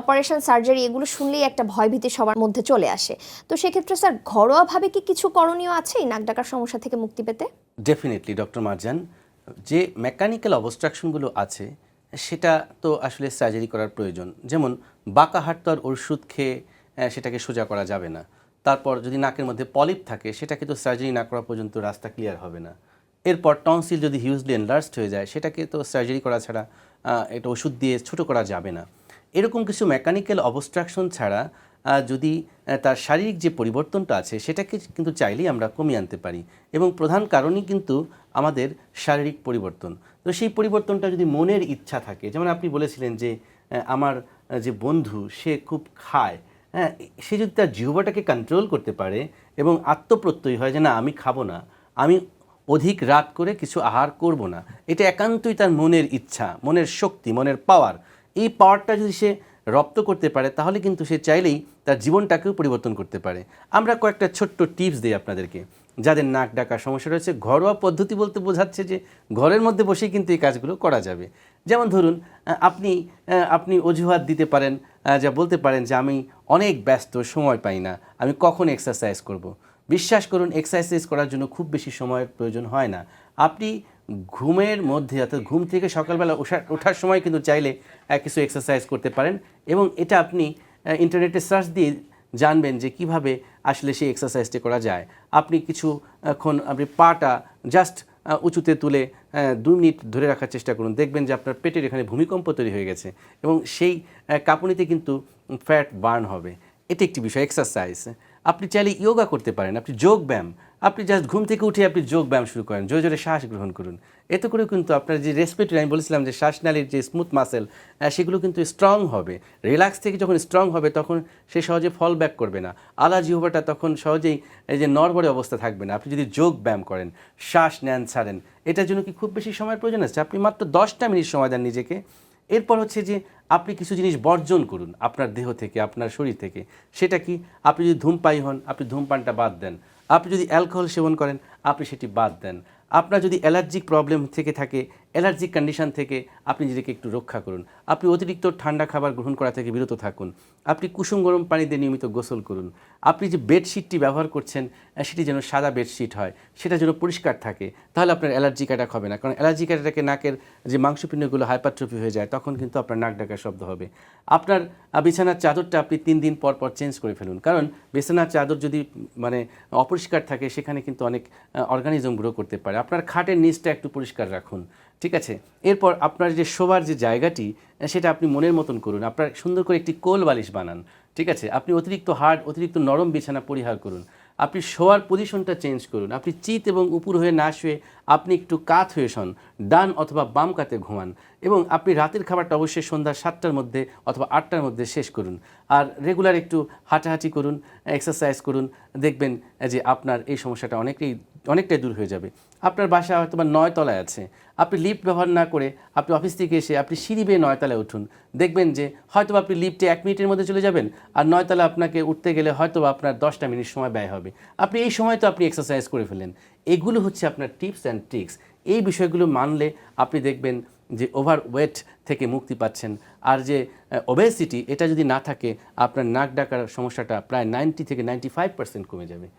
Operation surgery এগুলো শুনলেই একটা ভয়ভীতি সবার মধ্যে চলে আসে। তো সেক্ষেত্রে স্যার, ঘরোয়াভাবে কি কিছু করণীয় আছে এই নাক ডাকার সমস্যা থেকে মুক্তি পেতে? ডেফিনেটলি ডক্টর মারজান যে মেকানিক্যাল অবস্ট্রাকশনগুলো আছে, সেটা তো আসলে সার্জারি করার প্রয়োজন। যেমন, বাঁকা হাট তো আর ওষুধ খেয়ে সেটাকে সোজা করা যাবে না। তারপর যদি নাকের মধ্যে পলিপ থাকে, সেটাকে তো সার্জারি না করা পর্যন্ত রাস্তা ক্লিয়ার হবে না। এরপর টনসিল যদি হিউজলি এনলার্জড হয়ে যায়, সেটাকে তো সার্জারি করা ছাড়া এটা ওষুধ দিয়ে ছোট করা যাবে না। এরকম কিছু মেকানিক্যাল অবস্ট্রাকশন ছাড়া যদি তার শারীরিক যে পরিবর্তনটা আছে, সেটাকে কিন্তু চাইলেই আমরা কমিয়ে আনতে পারি। এবং প্রধান কারণই কিন্তু আমাদের শারীরিক পরিবর্তন। তো সেই পরিবর্তনটা যদি মনের ইচ্ছা থাকে, যেমন আপনি বলেছিলেন যে আমার যে বন্ধু, সে খুব খায় হ্যাঁ সে যদি তার জিহ্বাটাকে কন্ট্রোল করতে পারে এবং আত্মপ্রত্যয়ী হয় যে, না, আমি খাব না, আমি অধিক রাত করে কিছু আহার করব না। এটা একান্তই তার মনের ইচ্ছা, মনের শক্তি, মনের পাওয়ার এই পাওয়ারটা যদি সে রপ্ত করতে পারে, তাহলে কিন্তু সে চাইলেই তার জীবনটাকেও পরিবর্তন করতে পারে। আমরা কয়েকটা ছোট্ট টিপস দিই আপনাদেরকে। যাদের নাক ডাকার সমস্যা রয়েছে, ঘরোয়া পদ্ধতি বলতে বোঝাচ্ছে যে, ঘরের মধ্যে বসেই কিন্তু এই কাজগুলো করা যাবে। যেমন ধরুন আপনি আপনি অজুহাত দিতে পারেন যা বলতে পারেন যে, আমি অনেক ব্যস্ত, সময় পাই না। আমি কখন এক্সারসাইজ করব। বিশ্বাস করুন এক্সারসাইজ করার জন্য খুব বেশি সময়ের প্রয়োজন হয় না। আপনি ঘুমের মধ্যে, অর্থাৎ ঘুম থেকে সকালবেলা ওঠা- ওঠার সময় কিন্তু চাইলে কিছু এক্সারসাইজ করতে পারেন। এবং এটা আপনি ইন্টারনেটে সার্চ দিয়ে জানবেন যে কীভাবে আসলে সেই এক্সারসাইজটি করা যায়। আপনি কিছুক্ষণ আপনি পাটা জাস্ট উঁচুতে তুলে দু মিনিট ধরে রাখার চেষ্টা করুন। দেখবেন যে আপনার পেটের এখানে ভূমিকম্প তৈরি হয়ে গেছে এবং সেই কাঁপুনিতে কিন্তু ফ্যাট বার্ন হবে। এটি একটি বিষয় এক্সারসাইজ আপনি চাইলে ইয়োগা করতে পারেন। আপনি যোগ ব্যায়াম আপনি জাস্ট ঘুম থেকে উঠে আপনি যোগ ব্যায়াম শুরু করেন, জোরে জোরে শ্বাস গ্রহণ করুন। এতে করে কিন্তু আপনার যে রেসপিরেটরি আমি বলেছিলাম যে শ্বাসনালীর যে স্মুথ মাসেল সেগুলো কিন্তু স্ট্রং হবে। রিল্যাক্স থেকে যখন স্ট্রং হবে, তখন সে সহজে ফল ব্যাক করবে না। আলা জিহ্বাটা তখন সহজেই এই যে নরবরে অবস্থা থাকবে না। আপনি যদি যোগ ব্যায়াম করেন, শ্বাস নেন, ছাড়েন, এটার জন্য কি খুব বেশি সময়ের প্রয়োজন আছে? আপনি মাত্র দশটা মিনিট সময় দেন নিজেকে। এরপর হচ্ছে যে আপনি কিছু জিনিস বর্জন করুন, আপনার দেহ থেকে, আপনার শরীর থেকে। সেটা কি? আপনি যদি ধূমপাই হন, আপনি ধূমপানটা বাদ দেন। আপনি যদি অ্যালকোহল সেবন করেন, আপনি সেটি বাদ দেন। আপনার যদি অ্যালার্জিক প্রবলেম থেকে থাকে অ্যালার্জিক কন্ডিশন থেকে আপনি নিজেকে একটু রক্ষা করুন। আপনি অতিরিক্ত ঠান্ডা খাবার গ্রহণ করা থেকে বিরত থাকুন। আপনি কুসুম গরম পানি দিয়ে নিয়মিত গোসল করুন। আপনি যে বেডশিটটি ব্যবহার করছেন সেটি যেন সাদা বেডশিট হয়, সেটা যেন পরিষ্কার থাকে, তাহলে আপনার অ্যালার্জিক অ্যাটাক হবে না। কারণ অ্যালার্জিক অ্যাটাকে নাকের যে মাংসপিণ্ডগুলো হাইপারট্রফি হয়ে যায়, তখন কিন্তু আপনার নাক ডাকার শব্দ হবে। আপনার বিছানার চাদরটা আপনি তিন দিন পর পর চেঞ্জ করে ফেলুন। কারণ বিছানার চাদর যদি মানে অপরিষ্কার থাকে, সেখানে কিন্তু অনেক অর্গানিজম গ্রো করতে পারে। আপনার খাটের নিচটা একটু পরিষ্কার রাখুন। ঠিক আছে? এরপর আপনার যে শোবার যে জায়গাটি সেটা আপনি মনের মতন করুন। আপনার সুন্দর করে একটি কোল বালিশ বানান, ঠিক আছে? আপনি অতিরিক্ত হার্ড অতিরিক্ত নরম বিছানা পরিহার করুন। আপনি শোয়ার পজিশনটা চেঞ্জ করুন। আপনি চিত এবং উপর হয়ে না শুয়ে আপনি একটু কাত হয়ে শোন, ডান অথবা বাম কাতে ঘুমান এবং আপনি রাতের খাবারটা অবশ্যই সন্ধ্যা সাতটার মধ্যে অথবা আটটার মধ্যে শেষ করুন। আর রেগুলার একটু হাঁটাহাঁটি করুন এক্সারসাইজ করুন। দেখবেন যে আপনার এই সমস্যাটা অনেকটাই অনেকটাই দূর হয়ে যাবে। আপনার বাসা হয়তো বা নয় তলায় আছে। আপনি লিফট ব্যবহার না করে আপনি অফিস থেকে এসে আপনি সিঁড়ি বেয়ে নয়তলায় উঠুন। দেখবেন যে হয়তো আপনি লিফটে এক মিনিটের মধ্যে চলে যাবেন আর নয়তলা আপনাকে উঠতে গেলে হয়তো আপনার দশটা মিনিট সময় ব্যয় হবে। আপনি এই সময় তো আপনি এক্সারসাইজ করে ফেলেন। এগুলো হচ্ছে আপনার টিপস অ্যান্ড ট্রিক্স এই বিষয়গুলো মানলে আপনি দেখবেন যে ওভার ওয়েট থেকে মুক্তি পাচ্ছেন। আর যে ওবেসিটি এটা যদি না থাকে, আপনার নাক ডাকার সমস্যাটা প্রায় নাইনটি থেকে নাইনটি ফাইভ পার্সেন্ট কমে যাবে।